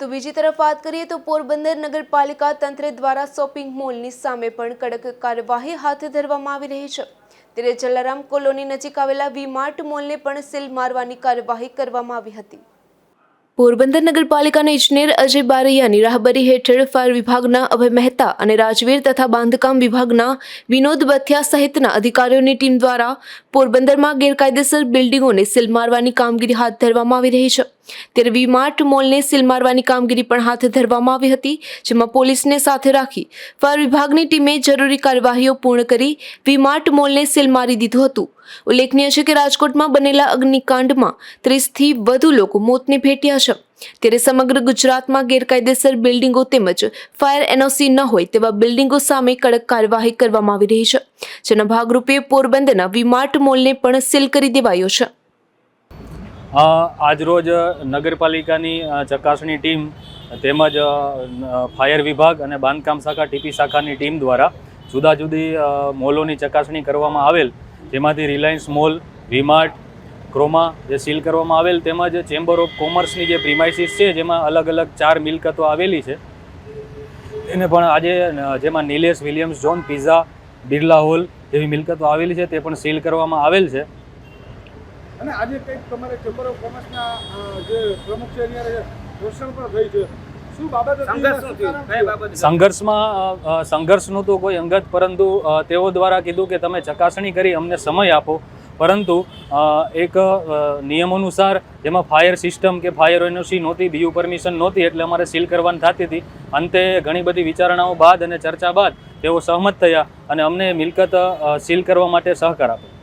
તો બીજી તરફ વાત કરીએ તો પોરબંદર નગરપાલિકા તંત્ર દ્વારા શોપિંગ મોલની સામે પણ કડક કાર્યવાહી હાથ ધરવામાં આવી રહી છે. ત્યારે જલારામ કોલોની નજીક આવેલા વી માર્ટ મોલને પણ સીલ મારવાની કાર્યવાહી કરવામાં આવી હતી. પોરબંદર નગરપાલિકાના ઇજનેર અજય બારૈયાની રાહબરી હેઠળ ફાયર વિભાગના અભય મહેતા અને રાજવીર તથા બાંધકામ વિભાગના વિનોદ બથિયા સહિતના અધિકારીઓની ટીમ દ્વારા પોરબંદરમાં ગેરકાયદેસર બિલ્ડિંગોને સીલ મારવાની કામગીરી હાથ ધરવામાં આવી રહી છે. ત્યારે વી માર્ટ મોલને સીલ મારવાની કામગીરી પણ હાથ ધરવામાં આવી હતી, જેમાં પોલીસને સાથે રાખી ફાયર વિભાગની ટીમે જરૂરી કાર્યવાહીઓ પૂર્ણ કરી વી માર્ટ મોલને સીલ મારી દીધું હતું. ઉલ્લેખનીય છે કે રાજકોટમાં બનેલા અગ્નિકાંડમાં ત્રીસથી વધુ લોકો મોતને ભેટ્યા છે. ત્યારે સમગ્ર ગુજરાતમાં ગેરકાયદેસર બિલ્ડિંગો તેમજ ફાયર એનઓસી ન હોય તેવા બિલ્ડિંગો સામે કડક કાર્યવાહી કરવામાં આવી રહી છે, જેના ભાગરૂપે પોરબંદરના વીમાર્ટ મોલને પણ સીલ કરી દેવાયો છે. આજરોજ નગરપાલિકાની ચકાસણી ટીમ તેમજ ફાયર વિભાગ અને બાંધકામ શાખા, ટીપી શાખાની ટીમ દ્વારા જુદા જુદી મોલોની ચકાસણી કરવામાં આવેલ. જેમાંથી રિલાયન્સ મોલ, વીમાર્ટ, ક્રોમા જે સીલ કરવામાં આવેલ, તેમજ ચેમ્બર ઓફ કોમર્સની જે પ્રિમાઇસીસ છે, જેમાં અલગ અલગ ચાર મિલકતો આવેલી છે. એને પણ આજે જેમાં Nilesh Williams, John pizza, Birla hall જેવી મિલકતો આવેલી છે, તે પણ સીલ કરવામાં આવેલ છે. અને આજે કંઈક તમારે ચેમ્બર ઓફ કોમર્સના જે પ્રમુખ છે એની ઘર્ષણ પણ થઈ છે? સંઘર્ષમાં સંઘર્ષનું તો કોઈ અંગત પરંતુ તેઓ દ્વારા કીધું કે તમે ચકાસણી કરી અમને સમય આપો. પરંતુ એક નિયમ અનુસાર જેમાં ફાયર સિસ્ટમ કે ફાયર એનઓસી નહોતી બીયુ પરમિશન નહોતી એટલે અમારે સીલ કરવાની થતી હતી. અંતે ઘણી બધી વિચારણાઓ બાદ અને ચર્ચા બાદ તેઓ સહમત થયા અને અમને મિલકત સીલ કરવા માટે સહકાર આપ્યો.